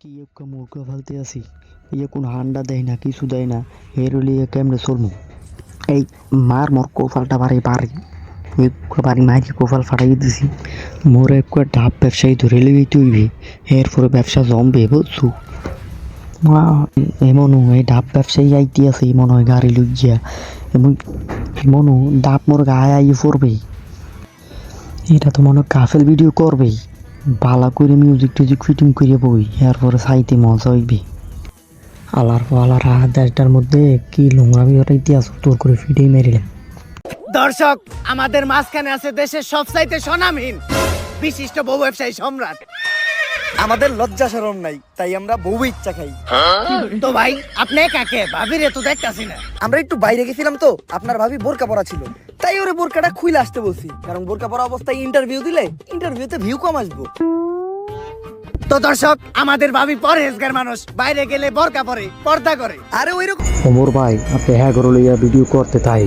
কি একটা মূর্খ ফালতে আছি? ইয়ে কোনো হান্ডা দেয় না, কিছু দেয় না। এর কেমনে চলমু? এই মার মোর কোফালটা বাড়ি বাড়ি বাড়ি মাইকে কোফাল ফাটাই দিছি। মোর একটু ডাব ব্যবসায়ী ধরে লেগেই তৈরি এরপরে ব্যবসা জমবে বুঝছু মা এমন এই ডাব ব্যবসায়ী আইতে আছে মনে হয় গাড়ি লুকিয়া এমন এমন ডাব মোর গায়ে আইয়ে পড়বে এটা তো মনে কাফেল ভিডিও করবেই বালা করে মিউজিক টিউজিক ফিটিং করে বই, এরপরে সাইতে মজা হইবে। আলার পালার দেশটার মধ্যে কি লোংরা ইতিহাস তোর করে ফিটেই মেরিলাম। দর্শক, আমাদের মাঝখানে আছে দেশের সব সবচাইতে সনামহীন বিশিষ্ট বউ ব্যবসায়ী সম্রাট। আমাদের লজ্জা শরম নাই তাই আমরা বউ ইচ্ছা খাই। তো ভাই আপনি কাকে? ভাবিরে তো দেখতাছি না। আমরা একটু বাইরে গেছিলাম তো আপনার ভাবি বোরকা পরা ছিল। তাই ওরে বোরকাটা খুলে আসতে বলছি কারণ বোরকা পরা অবস্থায় ইন্টারভিউ দিলে ইন্টারভিউতে ভিউ কম আসব। তো দর্শক আমাদের ভাবি পরহেজগার মানুষ বাইরে গেলে বরকা পরে পর্দা করে। আরে ওই রকম ওমর ভাই আপনি হ্যাঁ করে লইয়া ভিডিও করতে তাই।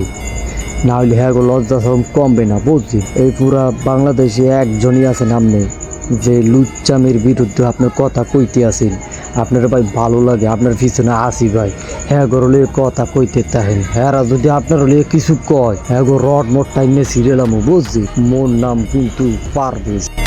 না হইলে হ্যাঁ গো লজ্জা সরম কমবে না বুঝছি। এই পুরা বাংলাদেশে একজনই আছে নামনে যে লুচ্চামের বিরুদ্ধে আপনার কথা কইতে আসেন। আপনার ভাই ভালো লাগে, আপনার পিছনে আসি ভাই। হ্যাঁ গো লিয়ে কথা কইতে তাহেন হ্যাঁ যদি আপনার হলে কিছু কয় হ্যাঁ গো, রড মোট টাইমে সিরিয়াল আমি, বুঝছি? মোর নাম কিন্তু পারভেজ